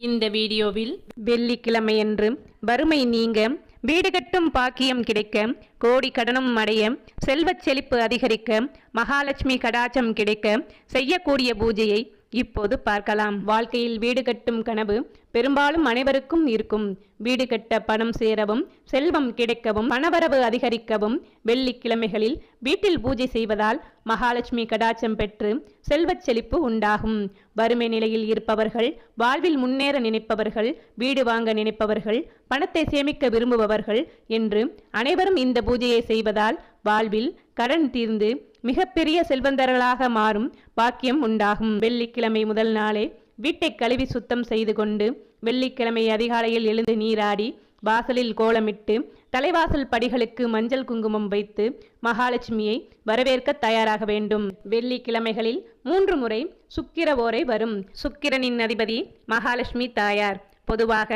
இந்த வீடியோவில் வெள்ளிக்கிழமையன்று வறுமை நீங்க வீடு கட்டும் பாக்கியம் கிடைக்க கோடி கடனும் அடைய செல்வச் செழிப்பு அதிகரிக்க மகாலட்சுமி கடாச்சம் கிடைக்க செய்யக்கூடிய பூஜையை இப்போது பார்க்கலாம். வாழ்க்கையில் வீடு கட்டும் கனவு பெரும்பாலும் அனைவருக்கும் இருக்கும். வீடு கட்ட பணம் சேரவும் செல்வம் கிடைக்கவும் பணவரவு அதிகரிக்கவும் வெள்ளிக்கிழமைகளில் வீட்டில் பூஜை செய்வதால் மகாலட்சுமி கடாச்சம் பெற்று செல்வச் செழிப்பு உண்டாகும். வறுமை நிலையில் இருப்பவர்கள் வாழ்வில் முன்னேற நினைப்பவர்கள் வீடு வாங்க நினைப்பவர்கள் பணத்தை சேமிக்க விரும்புபவர்கள் என்று அனைவரும் இந்த பூஜையை செய்வதால் வாழ்வில் கடன் தீர்ந்து மிகப்பெரிய செல்வந்தர்களாக மாறும் பாக்கியம் உண்டாகும். வெள்ளிக்கிழமை முதல் நாளே வீட்டை கழுவி சுத்தம் செய்து கொண்டு வெள்ளிக்கிழமை அதிகாலையில் எழுந்து நீராடி வாசலில் கோலமிட்டு தலைவாசல் படிகளுக்கு மஞ்சள் குங்குமம் வைத்து மகாலட்சுமியை வரவேற்க தயாராக வேண்டும். வெள்ளிக்கிழமைகளில் மூன்று முறை சுக்கிர ஓரை வரும். சுக்கிரனின் அதிபதி மகாலட்சுமி தாயார். பொதுவாக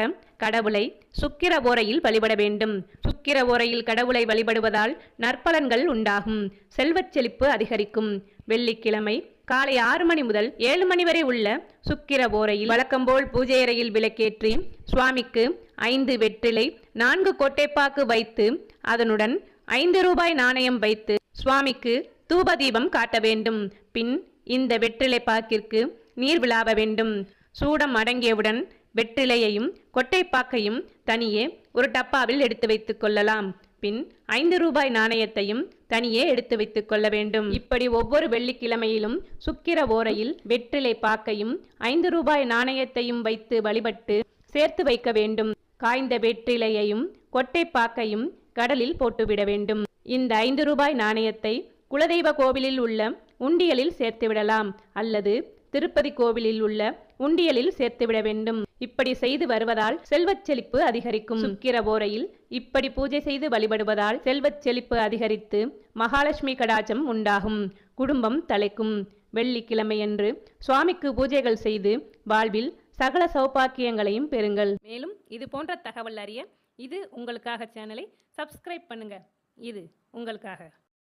கடவுளை சுக்கிர ஓரையில் வழிபட வேண்டும். சுக்கிர ஓரையில் கடவுளை வழிபடுவதால் நற்பலன்கள் உண்டாகும். செல்வச் செழிப்பு அதிகரிக்கும். வெள்ளிக்கிழமை காலை ஆறு மணி முதல் ஏழு மணி வரை உள்ள சுக்கிர ஓரையில் வழக்கம்போல் பூஜை அறையில் விளக்கேற்றி சுவாமிக்கு ஐந்து வெற்றிலை நான்கு கொட்டைப்பாக்கு வைத்து அதனுடன் ஐந்து ரூபாய் நாணயம் வைத்து சுவாமிக்கு தூபதீபம் காட்ட வேண்டும். பின் இந்த வெற்றிலை பாக்கிற்கு நீர் விழாவ வேண்டும். சூடம் அடங்கியவுடன் வெற்றிலையையும் கொட்டைப்பாக்கையும் தனியே ஒரு டப்பாவில் எடுத்து வைத்துக் கொள்ளலாம். பின் ஐந்து ரூபாய் நாணயத்தையும் தனியே எடுத்து வைத்துக் கொள்ள வேண்டும். இப்படி ஒவ்வொரு வெள்ளிக்கிழமையிலும் சுக்கிர ஓரையில் வெற்றிலை பாக்கையும் ஐந்து ரூபாய் நாணயத்தையும் வைத்து வழிபட்டு சேர்த்து வைக்க வேண்டும். காய்ந்த வெற்றிலையையும் கொட்டைப்பாக்கையும் கடலில் போட்டுவிட வேண்டும். இந்த ஐந்து ரூபாய் நாணயத்தை குலதெய்வ கோவிலில் உள்ள உண்டியலில் சேர்த்துவிடலாம் அல்லது திருப்பதி கோவிலில் உள்ள உண்டியலில் சேர்த்துவிட வேண்டும். இப்படி செய்து வருவதால் செல்வச் செழிப்பு அதிகரிக்கும். சுக்கிர போரையில் இப்படி பூஜை செய்து வழிபடுவதால் செல்வச் செழிப்பு அதிகரித்து மகாலட்சுமி கடாச்சம் உண்டாகும். குடும்பம் தலைக்கும். வெள்ளிக்கிழமையன்று சுவாமிக்கு பூஜைகள் செய்து வாழ்வில் சகல சௌபாக்கியங்களையும் பெறுங்கள். மேலும் இது போன்ற தகவல் அறிய இது உங்களுக்காக சேனலை சப்ஸ்கிரைப் பண்ணுங்க. இது உங்களுக்காக.